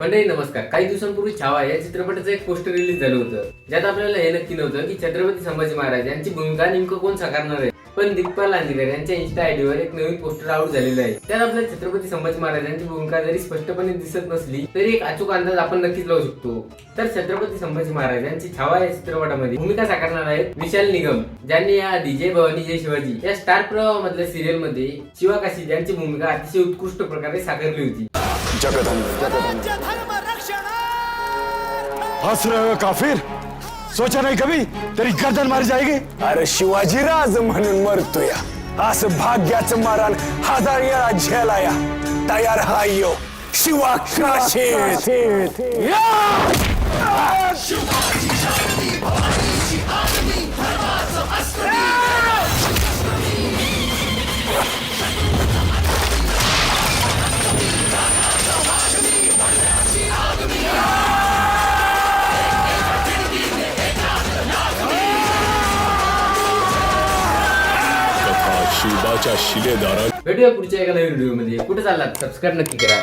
मंडळी नमस्कार. काही दिवसांपूर्वी छावा या चित्रपटाचं एक पोस्टर रिलीज झालं होतं. ज्यात आपल्याला हे नक्की नव्हतं की छत्रपती संभाजी महाराज यांची भूमिका नेमकं कोण साकारणार आहे. पण दिग्पाल लांजेकर यांच्या इन्स्टा आयडीवर एक नवीन पोस्टर आउट झालेलं आहे. त्यात आपल्या छत्रपती संभाजी महाराज यांची भूमिका जरी स्पष्टपणे दिसत नसली तरी एक अचूक अंदाज आपण नक्कीच लावू शकतो. तर छत्रपती संभाजी महाराज यांची छावा या चित्रपटामध्ये भूमिका साकारणार आहेत विशाल निगम ज्यांनी या आधी जय भवानी जय शिवाजी या स्टार प्रवाहामधल्या सिरियलमध्ये शिवा काशी यांची भूमिका अतिशय उत्कृष्ट प्रकारे साकारली होती. हंस रहे हो काफिर? सोचा नहीं कभी? तेरी गर्दन मारी जाएगी। अरे शिवाजीराज म्हणून मरतोय. असं भाग्याचं मरण हजार वेळा झेलाया तयार हाय यो. शिवा काशीत. कथा शिवबाच्या शिलेदारा भेटूया पुढच्या एका नवीन व्हिडिओमध्ये कुठे चाललात? सबस्क्राईब नक्की करा.